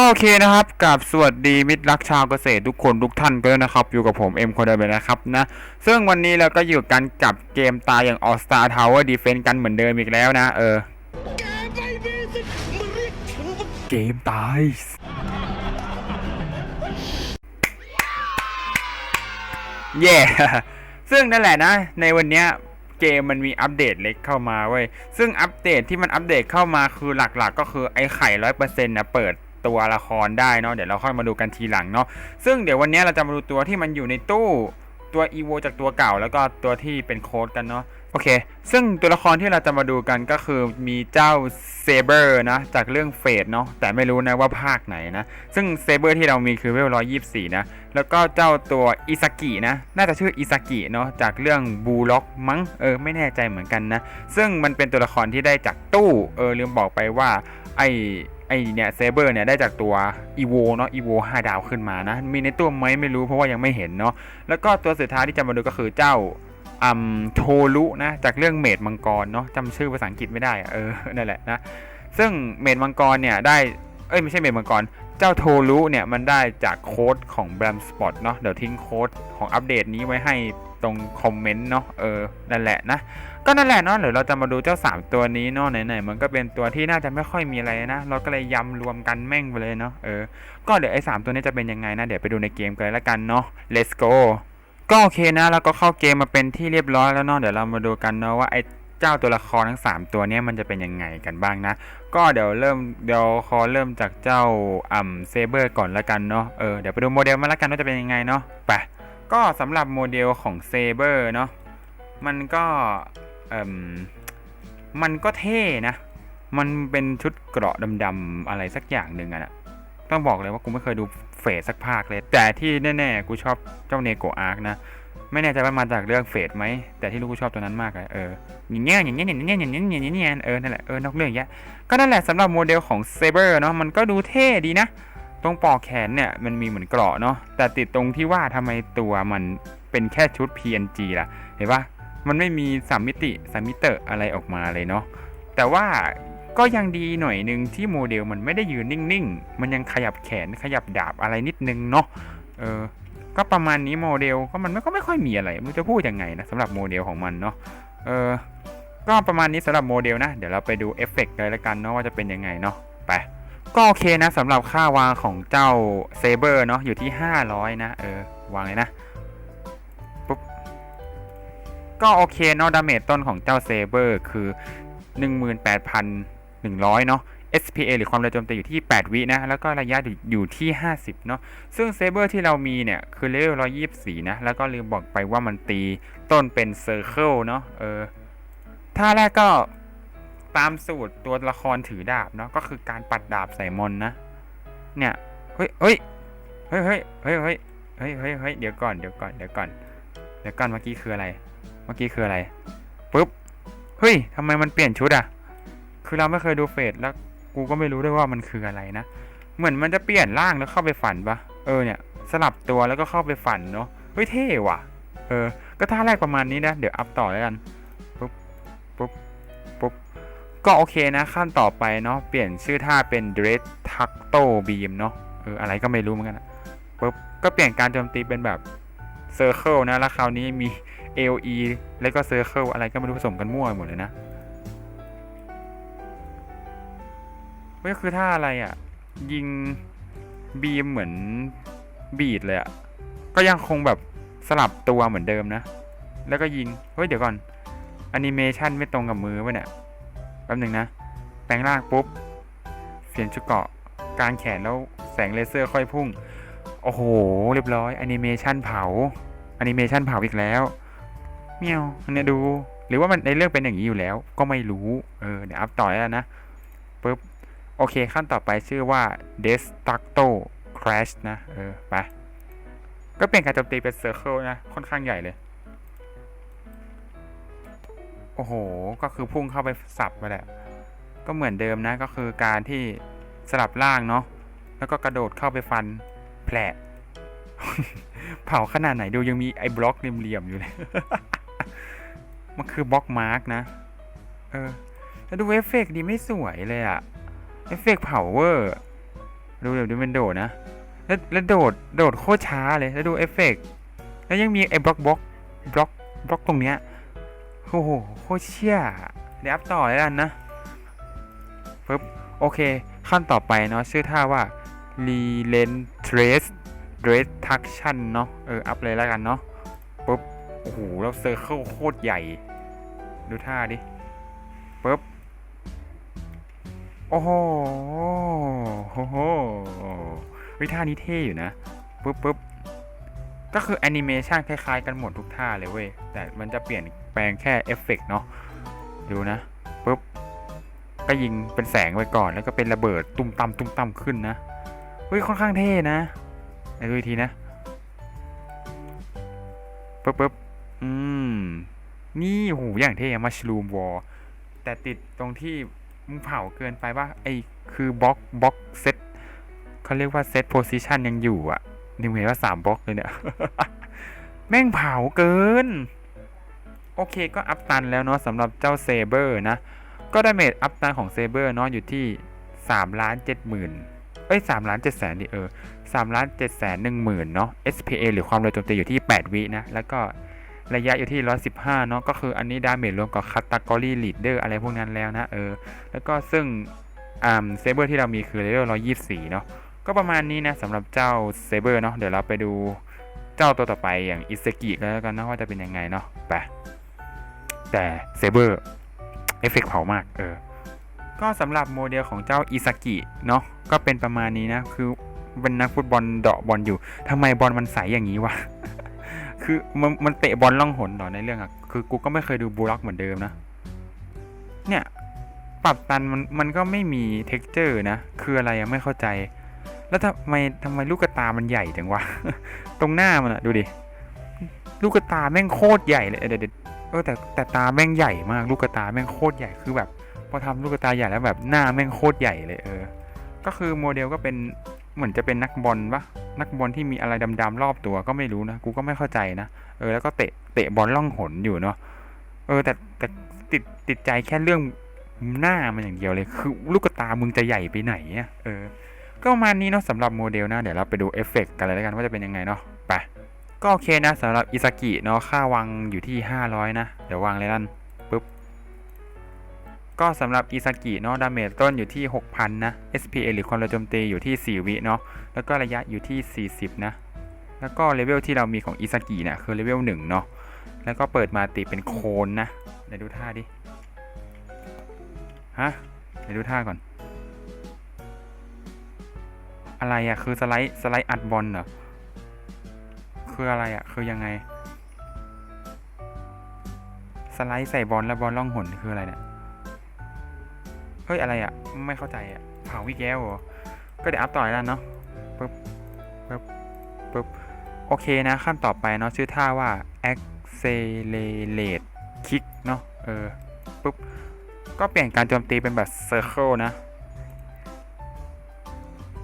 ก็โอเคนะครับกับสวัสดีมิตรรักชาวเกษตรทุกคนทุกท่านกันด้วนะครับ อยู่กับผมเอ็มคนเดิมเลยนะครับนะ ซึ่งวันนี้เราก็อยู่กันกับเกมตายอย่าง All Star Tower Defense กันเหมือนเดิมอีกแล้วนะ เออเกฉันว่าเกมตายเย่ซึ่งนั่นแหละนะ ในวันเนี้ยเกมมันมีอัปเดตเล็กเข้ามาเว้ย ซึ่งอัปเดตที่มันอัปเดตเข้ามาคือหลักๆ ก็คือไอ้ไข่ร้อยเปอร์เซ็นต์นะเปิด ตัวละครได้เนาะเดี๋ยวเราค่อยมาดูกันทีหลังเนาะซึ่งเดี๋ยววันนี้เราจะมาดูตัวที่มันอยู่ในตู้ตัวอีโวจากตัวเก่าแล้วก็ตัวที่เป็นโค้ดกันเนาะโอเค ซึ่งตัวละครที่เราจะมาดูกันก็คือมีเจ้าเซเบอร์นะ จากเรื่องเฟดเนาะแต่ไม่รู้นะว่าภาคไหนนะ ซึ่งเซเบอร์ที่เรามีคือเวลร้อยยี่สี่นะ แล้วก็เจ้าตัวอิซากินะ น่าจะชื่ออิซากิเนาะจากเรื่องบูล็อกมั้งเออไม่แน่ใจเหมือนกันนะ ซึ่งมันเป็นตัวละครที่ได้จากตู้เออลืมบอกไปว่าไอ ไอเนี่ยเซเบอร์เนี่ยได้จากตัวอีโวเนาะอีโวห้าดาวขึ้นมานะ มีในตัวไหมไม่รู้เพราะว่ายังไม่เห็นเนาะแล้วก็ตัวสุดท้ายที่จะมาดูก็คือเจ้าอัมโทรุนะจากเรื่องเมดมังกรเนาะจำชื่อภาษาอังกฤษไม่ได้อะเออนั่นแหละนะซึ่งเมดมังกรเนี่ยได้เอ้ยไม่ใช่เมดมังกรเจ้าโทรุเนี่ยมันได้จากโค้ดของ b r a m Spot เนาะเดี๋ยวทิ้งโค้ดของอัปเดตนี้ไว้ให้ตรงคอมเมนต์เนาะเออนั่นแหละนะ ก็นั่นแหละเนาะเดี๋ยวเราจะมาดูเจ้า 3 ตัวนี้เนาะไหนๆมันก็เป็นตัวที่น่าจะไม่ค่อยมีอะไรนะเราก็เลยยำรวมกันแม่งไปเลยเนาะเออก็เดี๋ยวไอ้สามตัวนี้จะเป็นยังไงนะเดี๋ยวไปดูในเกมกันเลยละกันเนาะ let's go ก็โอเคนะแล้วก็เข้าเกมมาเป็นที่เรียบร้อยแล้วเนาะเดี๋ยวเรามาดูกันเนาะว่าไอ้เจ้าตัวละครทั้ง 3 ตัวนี้มันจะเป็นยังไงกันบ้างนะ ก็เดี๋ยวเริ่มเดี๋ยวขอเริ่มจากเจ้าอ่ำเซเบอร์ก่อนละกันเนาะเออเดี๋ยวไปดูโมเดลมาละกันว่าจะเป็นยังไงเนาะไปก็สำหรับโมเดลของเซเบอร์เนาะมันก็ มมันก็เท่นะ มันเป็นชุดเกราะดำๆอะไรสักอย่างหนึ่งอะนะต้องบอกเลยว่ากูไม่เคยดูเฟสสักภาคเลย แต่ที่แน่ๆกูชอบเจ้าเนโกอาร์คนะ ไม่แน่ใจว่ามาจากเรื่องเฟสไหม แต่ที่รู้กูชอบตัวนั้นมากเลยเอออย่างเงี้ยอย่างเงี้ยอย่างเงี้ยอย่างเงี้ยอย่างเงี้ยอย่างเงี้ยเออนั่นแหละเออนอกเรื่องแยก็นั่นแหละสำหรับโมเดลของเซเบอร์เนาะมันก็ดูเท่ดีนะ ตรงปอกแขนเนี่ยมันมีเหมือนเกราะเนาะแต่ติดตรงที่ว่าทำไมตัวมันเป็นแค่ชุด PNG ล่ะเห็นปะ มันไม่มีสามมิติสามมิเตอร์อะไรออกมาเลยเนาะแต่ว่าก็ยังดีหน่อยนึงที่โมเดลมันไม่ได้ยืนนิ่งๆ มันยังขยับแขนขยับดาบอะไรนิดนึงเนาะเออก็ประมาณนี้โมเดลก็มันไม่ก็ไม่ค่อยมีอะไรไม่รู้จะพูดยังไงนะสำหรับโมเดลของมันเนาะเออก็ประมาณนี้สำหรับโมเดลนะ เดี๋ยวเราไปดูเอฟเฟกต์เลยละกันเนาะว่าจะเป็นยังไงเนาะไปก็โอเคนะสำหรับค่าวางของเจ้าเซเบอร์เนาะอยู่ที่ 500 นะเออวางเลยนะ ก็โอเคเนาะดาเมจต้นของเจ้าเซเบอร์คือ 18,100 เนาะ SPA หรือความเร็วโจมตีอยู่ที่ 8 วินะ แล้วก็ระยะอยู่ที่ 50 เนาะ ซึ่งเซเบอร์ที่เรามีเนี่ย คือเลเวล 124 นะ แล้วก็ลืมบอกไปว่ามันตีต้นเป็นเซอร์เคิลเนาะ เออ ท่าแรกก็ตามสูตรตัวละครถือดาบเนาะ ก็คือการปัดดาบใส่มอนนะ เนี่ย เฮ้ยเฮ้ย เฮ้ยเฮ้ยเฮ้ยเฮ้ยเฮ้ยเฮ้ยเดี๋ยวก่อน เดี๋ยวก่อน เดี๋ยวก่อน เดี๋ยวก่อน เมื่อกี้คืออะไร มื่อกี้คืออะไรปุ๊บเฮ้ยทำไมมันเปลี่ยนชุดอะคือเราไม่เคยดูเฟสแล้วกูก็ไม่รู้ด้วยว่ามันคืออะไรนะ เหมือนมันจะเปลี่ยนร่างแล้วเข้าไปฝันปะเออเนี่ยสลับตัวแล้วก็เข้าไปฝันเนาะเฮ้ยเท่ว่ะ เออ ก็ท่าแรกประมาณนี้นะ เดี๋ยวอัพต่อแล้วกันปุ๊บปุ๊บปุ๊บก็โอเคนะขั้นต่อไปเนาะเปลี่ยนชื่อท่าเป็น Dread t a c t o Beam เนาะเอออะไรก็ไม่รู้เหมือนกันอะปุ๊บก็เปลี่ยนการโจมตีเป็นแบบ Circle นะแล้วคราวนี้มี AOE แล้วก็ Circle อะไรก็ไม่รู้ผสมกันมั่วไปหมดเลยนะเฮ้ยคือท่าอะไรอะ่ะ ยิงบีมเหมือนบีดเลยอะ่ะ ก็ยังคงแบบสลับตัวเหมือนเดิมนะ แล้วก็ยิง เฮ้ยเดี๋ยวก่อนแอนิเมชันไม่ตรงกับมือวะเนี่ยแป๊บหนึ่งนะ แปลงร่างปุ๊บเปลี่ยนชุดเกาะกลางแขนแล้วแสงเลเซอร์ค่อยพุ่ง โอ้โห เรียบร้อยแอนิเมชันเผาแอนิเมชันเผาอีกแล้ว เมียวเนี้ยดู หรือว่ามันในเรื่องเป็นอย่างนี้อยู่แล้ว ก็ไม่รู้ เออ เดี๋ยวอัพต่อแล้วนะปุ๊บ โอเค ขั้นต่อไปชื่อว่า Destructo Crash นะ เออ ไป ก็เป็นการโจมตีเป็น Circle นะ ค่อนข้างใหญ่เลย โอ้โห ก็คือพุ่งเข้าไปสับไปแหละ ก็เหมือนเดิมนะ ก็คือการที่สลับล่างเนาะ แล้วก็กระโดดเข้าไปฟันแผลเผาขนาดไหนดูยังมีไอ้บล็อกเหลี่ยมๆอยู่เลย มันคือบล็อกมาร์กนะ เออ แล้วดูเอฟเฟกต์ดีไม่สวยเลยอะเอฟเฟกต์เผาเวอร์ ดูเดี๋ยวดูมันโดดนะ แล้วแล้วโดด โดดโคตรช้าเลย แล้วดูเอฟเฟกต์แล้วยังมีไอ้บล็อกบล็อกบล็อกบล็อกตรงเนี้ย โอ้โห โคตรเชี่ย เดี๋ยวอัพต่อเลยกันนะปึ๊บ โอเค ขั้นต่อไปเนาะ ชื่อท่าว่า relentless reduction เนาะ เออ อัพเลยแล้วกันเนาะ ปึ๊บ โอ้โห แล้วเซอร์เคิลโคตรใหญ่ ดูท่าดิปึ๊บ โอ้โหโอ้โหวิท่านี้เท่อยู่นะปุ๊บปุ๊บก็คือแอนิเมชันคล้ายๆกันหมดทุกท่าเลยเว้ย แต่มันจะเปลี่ยนแปลงแค่เอฟเฟกต์เนาะ ดูนะปุ๊บ ก็ยิงเป็นแสงไว้ก่อนแล้วก็เป็นระเบิดตุ้มตำตุ้มตำขึ้นนะ เฮ้ยค่อนข้างเท่นะดูอีกทีนะปุ๊บปุ๊บอืม นี่โหอย่างเท่มัชลูมวอลแต่ติดตรงที่มึงเผาเกินไปว่าไอ้คือบล็อกบล็อกเซตเขาเรียกว่าเซตโพซิชันยังอยู่อะนี่เห็นว่าสามบล็อกเลยเนี่ย แม่งเผาเกิน โอเคก็อัพตันแล้วเนาะสำหรับเจ้าเซเบอร์นะ ก็ได้เมจอัพตันของเซเบอร์เนาะอยู่ที่3ล้าน7หมื่นเอ้ย3ล้าน7แสนดิเออ3ล้าน7แสน1หมื่นเนาะ SPA หรือความเร็วโจมตีอยู่ที่ 8 วินะ แล้วก็ ระยะอยู่ที่ 115 เนาะก็คืออันนี้ดาเมจรวมกับคัตตากรีลีดเดอร์อะไรพวกนั้นแล้วนะเออ แล้วก็ซึ่งอ่าเซเบอร์ที่เรามีคือเลเวล124 เนาะก็ประมาณนี้นะสำหรับเจ้าเซเบอร์เนาะเดี๋ยวเราไปดูเจ้าตัวต่อไปอย่างอิสกิแล้วกันนะว่าจะเป็นยังไงเนาะไปแต่เซเบอร์เอฟเฟกต์เผามากเออก็สำหรับโมเดลของเจ้าอิสกิเนาะก็เป็นประมาณนี้นะคือเป็นนักฟุตบอลเดาะบอลอยู่ทำไมบอลมันใสอย่างนี้วะ คือมันมันเตะบอลล่องหนเหรอในเรื่องอะคือกูก็ไม่เคยดูบูล็อกเหมือนเดิมนะ เนี่ย ปรับตันมันมันก็ไม่มีเท็กเจอร์นะ คืออะไรอะไม่เข้าใจ แล้วทำไมทำไมลูกตามันใหญ่จังวะ ตรงหน้ามันอะดูดิ ลูกตาแม่งโคตรใหญ่เลยเดี๋ยวเดี๋ยวเออแต่แต่ตาแม่งใหญ่มาก ลูกตาแม่งโคตรใหญ่คือแบบ พอทำลูกตาใหญ่แล้วแบบหน้าแม่งโคตรใหญ่เลยเออ ก็คือโมเดลก็เป็น เหมือนจะเป็นนักบอลปะนักบอลที่มีอะไรดำๆรอบตัวก็ไม่รู้นะกูก็ไม่เข้าใจนะเออแล้วก็เตะเตะบอลล่องหนอยู่เนาะเออแต่แต่ติดติดใจแค่เรื่องหน้ามันอย่างเดียวเลย คือลูกตามึงจะใหญ่ไปไหนอะเออ ก็ประมาณนี้เนาะสำหรับโมเดลนะเดี๋ยวเราไปดูเอฟเฟกต์กันเลยแล้วกันว่าจะเป็นยังไงเนาะไปก็โอเคนะสำหรับอิซากิเนาะค่าวางอยู่ที่ 500 นะ เดี๋ยววางเลยนั่น ก็สำหรับอิซากิเนาะดาเมจต้นอยู่ที่ 6,000 นะ SPA หรือความเร็วโจมตีอยู่ที่ 4 วิเนาะแล้วก็ระยะอยู่ที่ 40 นะ แล้วก็เลเวลที่เรามีของอิซากิเนี่ยคือเลเวล1เนาะแล้วก็เปิดมาติเป็นโคนนะเดี๋ยวดูท่าดิฮะเดี๋ยวดูท่าก่อน อะไรอะคือสไลด์สไลด์อัดบอลเหรอคืออะไรอะคือยังไง สไลด์ใส่บอลแล้วบอลล่องหนคืออะไรเนี่ย เฮ้ยอะไรอะไม่เข้าใจอะเผาวิแก้วเหรอก็เดี๋ยวอัพต่อแล้วเนาะปึ๊บปึ๊บปึ๊บโอเคนะขั้นต่อไปเนาะชื่อท่าว่า accelerate kick เนาะเออปุ๊บก็เปลี่ยนการโจมตีเป็นแบบ circle นะ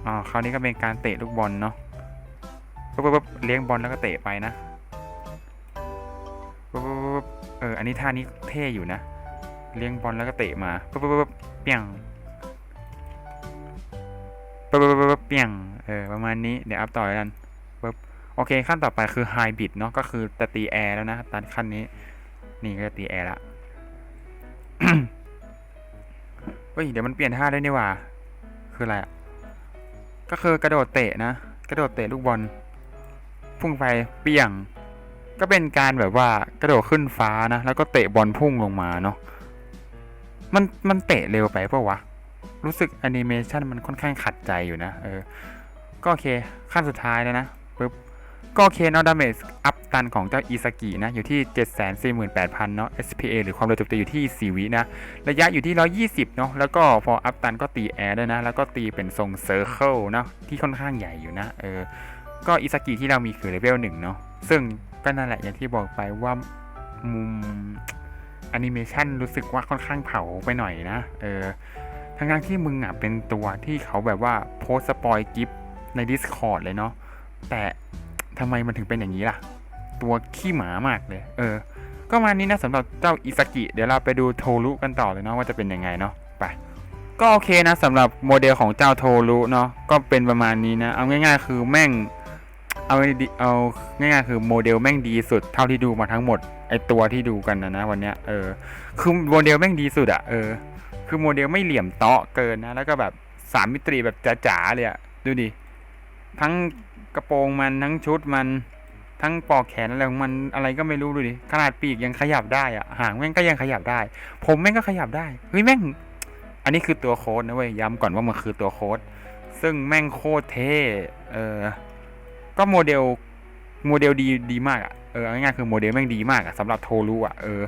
อ่าคราวนี้ก็เป็นการเตะลูกบอลเนาะปุ๊บปุ๊บปุ๊บเลี้ยงบอลแล้วก็เตะไปนะปุ๊บปุ๊บปุ๊บเอออันนี้ท่านี้เท่อยู่นะ เลี้ยงบอลแล้วก็เตะมาปุ๊บปุ๊บปุ๊บ เปี่ยงปุ๊บปุ๊บเปี่ยงเออประมาณนี้เดี๋ยวอัพต่อแล้วกันปุ๊บโอเคขั้นต่อไปคือไฮบิดเนาะก็คือจะตีแอร์แล้วนะตันขั้นนี้ นี่ก็จะตีแอร์ละเฮ้ยเดี๋ยวมันเปลี่ยนท่าได้นี่ว่า คืออะไรอะก็คือกระโดดเตะนะ กระโดดเตะลูกบอลพุ่งไปเปียง ก็เป็นการแบบว่ากระโดดขึ้นฟ้านะ แล้วก็เตะบอลพุ่งลงมาเนาะ มันมันเตะเร็วไปเปล่าวะ รู้สึกแอนิเมชันมันค่อนข้างขัดใจอยู่นะ เออ ก็โอเคขั้นสุดท้ายแล้วนะปึ๊บก็โอเคเนาะดาเมจอัพตันของเจ้าอิซากินะ อยู่ที่ 748,000 เนาะ SPA หรือความเร็วโจมตีอยู่ที่ 4 วินะ ระยะอยู่ที่ 120 เนาะ แล้วก็พออัพตันก็ตีแอร์ด้วยนะ แล้วก็ตีเป็นทรงเซอร์เคิลเนาะ ที่ค่อนข้างใหญ่อยู่นะ เออ ก็อิซากิที่เรามีคือเลเวล1เนาะ ซึ่งก็นั่นแหละอย่างที่บอกไปว่ามุม อนิเมชันรู้สึกว่าค่อนข้างเผาไปหน่อยนะเออทั้งทั้งที่มึงอะเป็นตัวที่เขาแบบว่าโพสสปอยกิฟใน Discord เลยเนาะแต่ทำไมมันถึงเป็นอย่างนี้ล่ะ ตัวขี้หมามากเลย เออ ก็มานี้นะสำหรับเจ้าอิซากิ เดี๋ยวเราไปดูโทรุกันต่อเลยเนาะว่าจะเป็นยังไงเนาะไปก็โอเคนะสำหรับโมเดลของเจ้าโทรุเนาะก็เป็นประมาณนี้นะ เอาง่ายๆ คือแม่ง เอาดีเอาง่ายๆคือโมเดลแม่งดีสุดเท่าที่ดูมาทั้งหมดไอตัวที่ดูกันนะนะวันเนี้ยเออคือโมเดลแม่งดีสุดอะเออคือโมเดลไม่เหลี่ยมเตาะเกินนะแล้วก็แบบสามมิติแบบจ๋าๆเลยอะดูดิทั้งกระโปรงมันทั้งชุดมันทั้งปอกแขนอะไรของมันอะไรก็ไม่รู้ดูดิขนาดปีกยังขยับได้อะหางแม่งก็ยังขยับได้ ผมแม่งก็ขยับได้เฮ้ยแม่ง อันนี้คือตัวโค้ดนะเว้ยย้ำก่อนว่ามันคือตัวโค้ดซึ่งแม่งโคตรเท่เออ ก็โมเดลโมเดลดีดีมากอะเออเออง่ายๆคือโมเดลแม่งดีมากอะสำหรับโทรูอะเออ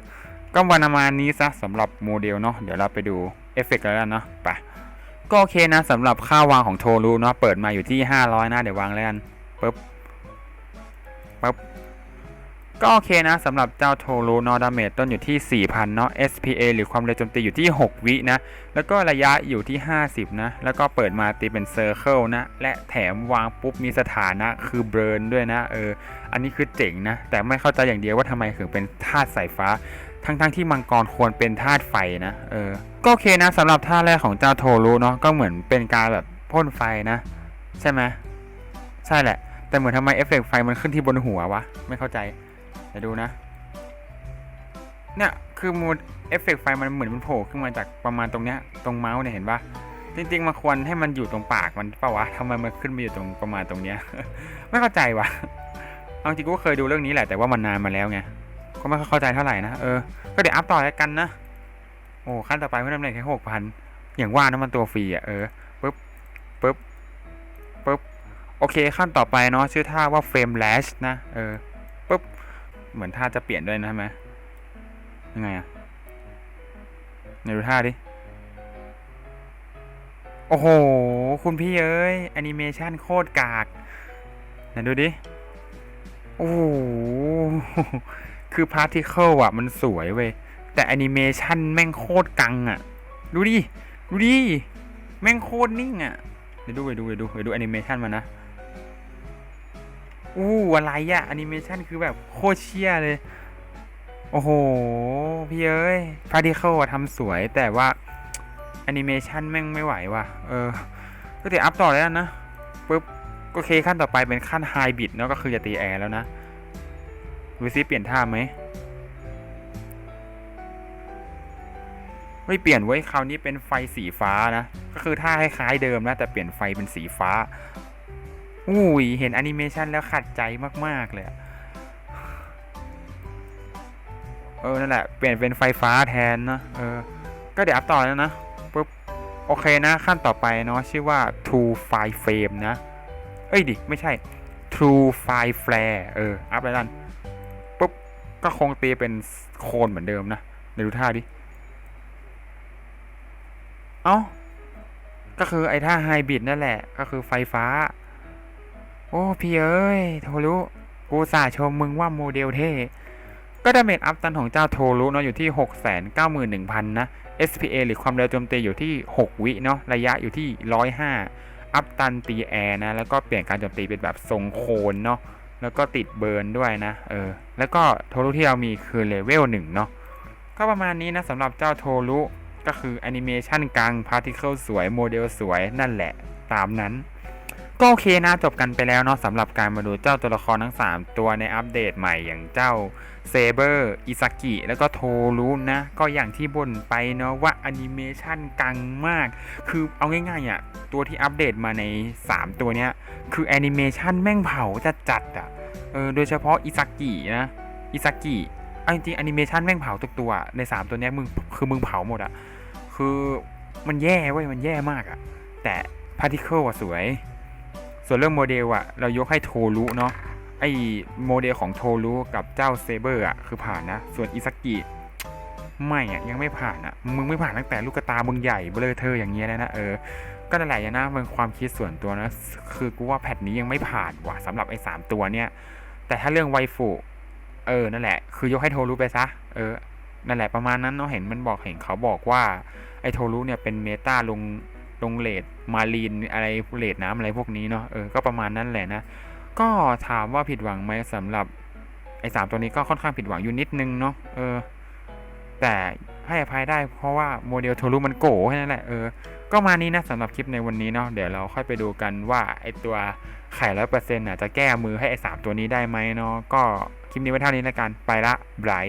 ก็วันประมาณนี้ซะสำหรับโมเดลเนาะเดี๋ยวเราไปดูเอฟเฟกต์กันแล้วนเนาะไปก็โอเคนะสำหรับค่าวางของโทรูเนาะเปิดมาอยู่ที่ 500นะเดี๋ยววางแล้วกันปึ๊บปึ๊บ ก็โอเคนะสำหรับเจ้าโทรูเนาะดาเมจต้นอยู่ที่ 4,000 เนาะ SPA หรือความเร็วโจมตีอยู่ที่ 6 วินะ แล้วก็ระยะอยู่ที่ 50 นะ แล้วก็เปิดมาตีเป็นเซอร์เคิลนะ และแถมวางปุ๊บมีสถานะคือเบิร์นด้วยนะ เออ อันนี้คือเจ๋งนะ แต่ไม่เข้าใจอย่างเดียวว่าทำไมถึงเป็นธาตุสายฟ้า ทั้งๆที่มังกรควรเป็นธาตุไฟนะ เออ ก็โอเคนะสำหรับท่าแรกของเจ้าโทรุเนาะ ก็เหมือนเป็นการแบบพ่นไฟนะ ใช่ไหมใช่แหละ แต่เหมือนทำไมเอฟเฟกต์ไฟมันขึ้นที่บนหัววะ ไม่เข้าใจ ดี๋ยวดูนะ เนี่ย คือมูดเอฟเฟกต์ไฟมันเหมือนมันโผล่ขึ้นมาจากประมาณตรงเนี้ย ตรงเมาส์เนี่ยเห็นปะจริงๆมันควรให้มันอยู่ตรงปากมันเปล่าวะทำไมมันขึ้นมาอยู่ตรงประมาณตรงเนี้ย ไม่เข้าใจวะเอาจริงกูก็เคยดูเรื่องนี้แหละแต่ว่ามันนานมาแล้วไง ก็ไม่เข้าใจเท่าไหร่นะ เออ ก็เดี๋ยวอัพต่อแล้วกันนะ โอ้ขั้นต่อไปเพิ่มตำแหน่งแค่หกพันอย่างว่านะมันตัวฟรีอะเออปึ๊บปึ๊บปึ๊บโอเคขั้นต่อไปเนาะชื่อท่าว่าเฟรมแลชนะ เออ เหมือนท่าจะเปลี่ยนด้วยนะใช่ไหมยังไงอะไหนดูท่าดิ โอ้โห คุณพี่เอ้ยแอนิเมชันโคตรกากไหนดูดิ โอ้โห คือพาร์ติเคิลอะมันสวยเว้ย แต่แอนิเมชันแม่งโคตรกังอะดูดิ ดูดิ แม่งโคตรนิ่งอะเดี๋ยวดูเดี๋ยวดูเดี๋ยวดูเดี๋ยวดูแอนิเมชันมันนะ อู้อะไรอะแอนิเมชันคือแบบโคตรเชี่ยเลย โอ้โห พี่เอ้ยพาร์ติเคิลทำสวยแต่ว่าแอนิเมชันแม่งไม่ไหวว่ะ เออ ก็เดี๋ยวอัพต่อแล้วนะปุ๊บก็เคขั้นต่อไปเป็นขั้นไฮบิดเนาะก็คือจะตีแอร์แล้วนะดูซิเปลี่ยนท่าไหมไม่เปลี่ยนเว้คราวนี้เป็นไฟสีฟ้านะ ก็คือท่าคล้ายๆเดิมนะ แต่เปลี่ยนไฟเป็นสีฟ้า อุ้ยเห็นแอนิเมชันแล้วขัดใจมาก ๆ เลย เออ นั่นแหละ เปลี่ยนเป็นไฟฟ้าแทนนะเออ ก็เดี๋ยวอัพต่อแล้วนะปุ๊บ โอเคนะ ขั้นต่อไปเนาะชื่อว่า True File Frame นะ เอ้ยดิ ไม่ใช่ True File Flare เออ อัพแล้วกันปุ๊บ ก็คงตีเป็นโคนเหมือนเดิมนะเดี๋ยวดูท่าดิ เอ้าก็คือไอ้ท่าไฮบริดนั่นแหละ ก็คือไฟฟ้า โอ้พี่เอ้ยโทรู้กูสาชมมึงว่าโมเดลเท่ก็ดาเมจอัพตันของเจ้าโทรุเนาะอยู่ที่ 691,000 นะ SPA หรือความเร็วโจมตีอยู่ที่ 6 วิเนาะระยะอยู่ที่ 105 อัพตันตีแอร์นะ แล้วก็เปลี่ยนการโจมตีเป็นแบบทรงโคนเนาะแล้วก็ติดเบิร์นด้วยนะ เออ แล้วก็โทรุที่เรามีคือเลเวล1เนาะก็ประมาณนี้นะสำหรับเจ้าโทรุก็คือแอนิเมชันกลางพาร์ติเคิลสวยโมเดลสวยนั่นแหละตามนั้น ก็โอเคนะจบกันไปแล้วเนาะสำหรับการมาดูเจ้าตัวละครทั้ง 3 ตัวในอัปเดตใหม่อย่างเจ้าเซเบอร์อิซากิแล้วก็โทรุนะ ก็อย่างที่บ่นไปเนาะว่าแอนิเมชันกังมาก คือเอาง่ายๆอะตัวที่อัปเดตมาใน 3 ตัวเนี้ย คือแอนิเมชันแม่งเผาจัดจัดอะเออโดยเฉพาะอิซากินะอิซากิเอาจริงๆแอนิเมชันแม่งเผาทุกตัวใน 3 ตัวเนี้ยมึงคือมึงเผาหมดอะคือมันแย่เว้ยมันแย่มากอะแต่พาร์ติเคิลอะสวย ส่วนเรื่องโมเดลอะเรายกให้โทรุเนาะไอโมเดลของโทรุกับเจ้าเซเบอร์อะคือผ่านนะ ส่วนอิซากิไม่อะยังไม่ผ่านอะมึงไม่ผ่านตั้งแต่ลูกตามึงใหญ่เบลอเธออย่างเงี้ยเลยนะเออก็นั่นแหละนะมันความคิดส่วนตัวนะ คือกูว่าแพทนี้ยังไม่ผ่านว่ะสำหรับไอ้สามตัวเนี่ย แต่ถ้าเรื่องไวฟูเออนั่นแหละ คือยกให้โทรุไปซะเออนั่นแหละประมาณนั้นเนาะเห็นมันบอกเห็นเขาบอกว่าไอ้โทรุเนี่ยเป็นเมตาลง ลงเลดมารีนอะไรเลดน้ำอะไรพวกนี้เนาะเออก็ประมาณนั้นแหละนะ ก็ถามว่าผิดหวังไหมสำหรับไอ้สามตัวนี้ก็ค่อนข้างผิดหวังอยู่นิดนึงเนาะเออ แต่ให้อภัยได้เพราะว่าโมเดลโทรุมันโก้แค่นั้นแหละเออก็มานี้นะสำหรับคลิปในวันนี้เนาะเดี๋ยวเราค่อยไปดูกันว่าไอตัวไข่ร้อยเปอร์เซ็นต์จะแก้มือให้ไอสามตัวนี้ได้ไหมเนาะก็คลิปนี้ไว้เท่านี้แล้วกันไปละไบาย